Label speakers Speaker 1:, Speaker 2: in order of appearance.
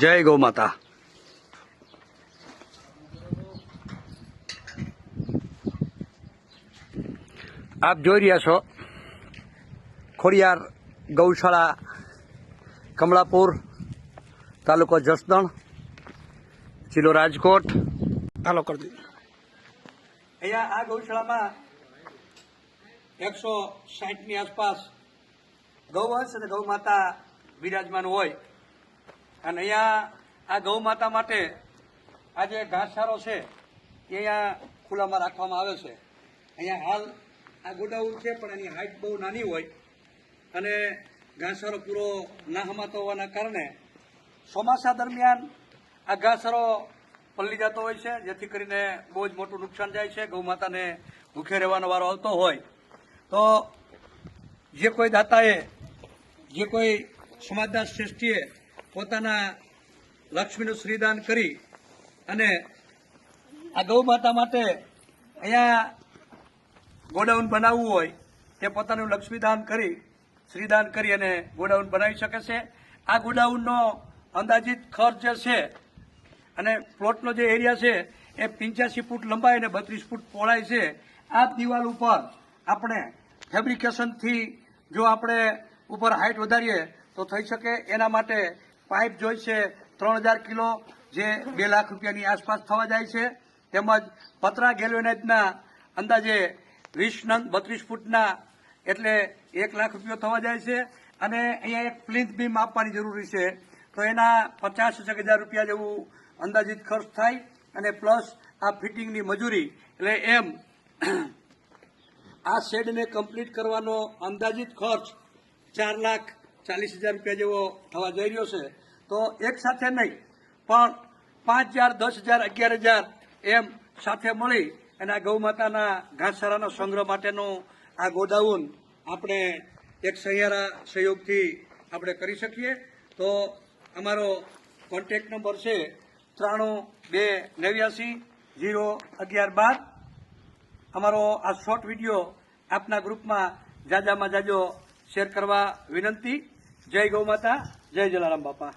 Speaker 1: જય ગૌ માતા. આપ જોઈ રહ્યા છો ખોડિયાર ગૌશાળા કમળાપુર તાલુકો જસદણ જિલ્લો રાજકોટ.
Speaker 2: દીધું
Speaker 1: અહીંયા આ ગૌશાળામાં એકસો સાઠની આસપાસ ગૌવંશ અને ગૌ માતા બિરાજમાન હોય. અને અહીંયા આ ગૌ માતા માટે આ જે ઘાસચારો છે, એ અહીંયા ખુલ્લામાં રાખવામાં આવે છે. અહીંયા હાલ આ ગોડાઉન છે, પણ એની હાઇટ બહુ નાની હોય અને ઘાસચારો પૂરો ના હમાતો હોવાના કારણે ચોમાસા દરમિયાન આ ઘાસચારો પલળી જતો હોય છે, જેથી કરીને બહુ જ મોટું નુકસાન જાય છે, ગૌ માતાને ભૂખે રહેવાનો વારો આવતો હોય. તો જે કોઈ દાતાએ, જે કોઈ સમાજદાર શ્રેષ્ઠીએ પોતાના લક્ષ્મીનું શ્રીદાન કરી અને આ ગૌ માતા માટે અહીંયા ગોડાઉન બનાવવું હોય તે પોતાનું લક્ષ્મીદાન કરી, શ્રીદાન કરી અને ગોડાઉન બનાવી શકે છે. આ ગોડાઉનનો અંદાજિત ખર્ચ જે છે અને પ્લોટનો જે એરિયા છે એ પિંચ્યાસી ફૂટ લંબાઈ અને બત્રીસ ફૂટ પહોળાઈ છે. આ દિવાલ ઉપર આપણે ફેબ્રિકેશનથી જો આપણે ઉપર હાઇટ વધારીએ તો થઈ શકે. એના માટે પાઇપ જોઈશે ત્રણ હજાર કિલો જે બે લાખ રૂપિયાની આસપાસ થવા જાય છે. તેમજ પતરા ગેલ્વેનાઇઝના અંદાજે વીસ નંગ, બત્રીસ ફૂટના એટલે એક લાખ રૂપિયો થવા જાય છે. અને અહીંયા એક પ્લિન્થ બીમ આપવાની જરૂરી છે. તો એના પચાસ એક હજાર રૂપિયા જેવું અંદાજિત ખર્ચ થાય અને પ્લસ આ ફિટિંગની મજૂરી, એટલે એમ આ શેડને કમ્પ્લીટ કરવાનો અંદાજિત ખર્ચ ચાર લાખ ચાલીસ હજાર રૂપિયા જેવો થવા જઈ રહ્યો છે. તો એક સાથે નહીં, પણ પાંચ હજાર, દસ હજાર, અગિયાર હજાર એમ સાથે મળી અને આ ગૌ માતાના ઘાસચારાનો સંગ્રહ માટેનું આ ગોડાઉન આપણે એક સહિયારા સહયોગથી આપણે કરી શકીએ. તો અમારો કોન્ટેક્ટ નંબર છે ત્રાણું બે નેવ્યાસી ઝીરો અગિયાર બાર. અમારો આ શોર્ટ વીડિયો આપના ગ્રુપમાં જાજામાં જાજો શેર કરવા વિનંતી. જય ગૌ માતા જય જલારામ બાપા.